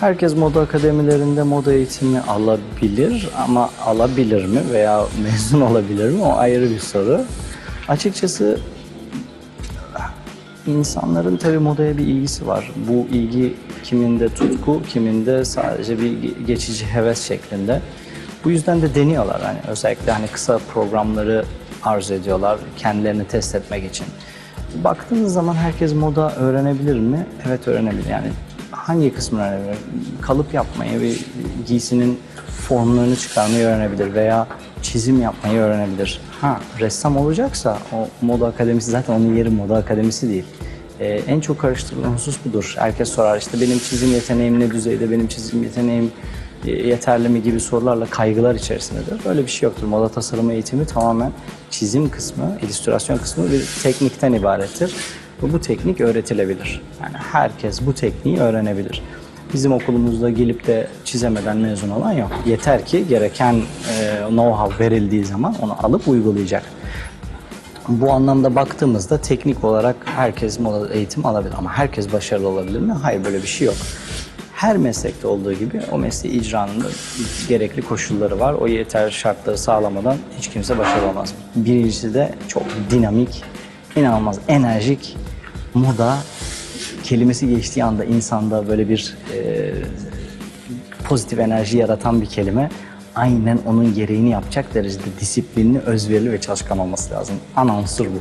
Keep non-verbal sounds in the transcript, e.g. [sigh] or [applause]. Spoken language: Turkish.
Herkes moda akademilerinde moda eğitimi alabilir ama alabilir mi veya [laughs] mezun olabilir mi o ayrı bir soru. Açıkçası insanların tabii modaya bir ilgisi var. Bu ilgi kiminde tutku, kiminde sadece bir ge- geçici heves şeklinde. Bu yüzden de deniyorlar. Hani özellikle hani kısa programları arzu ediyorlar kendilerini test etmek için. Baktığınız zaman herkes moda öğrenebilir mi? Evet öğrenebilir. Yani hangi kısmını öğrenebilir? Kalıp yapmayı ve giysinin formlarını çıkarmayı öğrenebilir veya çizim yapmayı öğrenebilir. Ha ressam olacaksa o moda akademisi zaten onun yeri moda akademisi değil. Ee, en çok karıştırılan husus budur. Herkes sorar işte benim çizim yeteneğim ne düzeyde, benim çizim yeteneğim e, yeterli mi gibi sorularla kaygılar içerisindedir. Böyle bir şey yoktur. Moda tasarımı eğitimi tamamen çizim kısmı, illüstrasyon kısmı bir teknikten ibarettir. Ve bu teknik öğretilebilir. Yani herkes bu tekniği öğrenebilir. Bizim okulumuzda gelip de çizemeden mezun olan yok. Yeter ki gereken e, know-how verildiği zaman onu alıp uygulayacak. Bu anlamda baktığımızda teknik olarak herkes moda eğitim alabilir ama herkes başarılı olabilir mi? Hayır böyle bir şey yok. Her meslekte olduğu gibi o mesleği icranın gerekli koşulları var. O yeter şartları sağlamadan hiç kimse başarılı olmaz. Birincisi de çok dinamik, inanılmaz enerjik, moda kelimesi geçtiği anda insanda böyle bir e, pozitif enerji yaratan bir kelime. Aynen onun gereğini yapacak derecede disiplinli, özverili ve çalışkan olması lazım. Ana bu.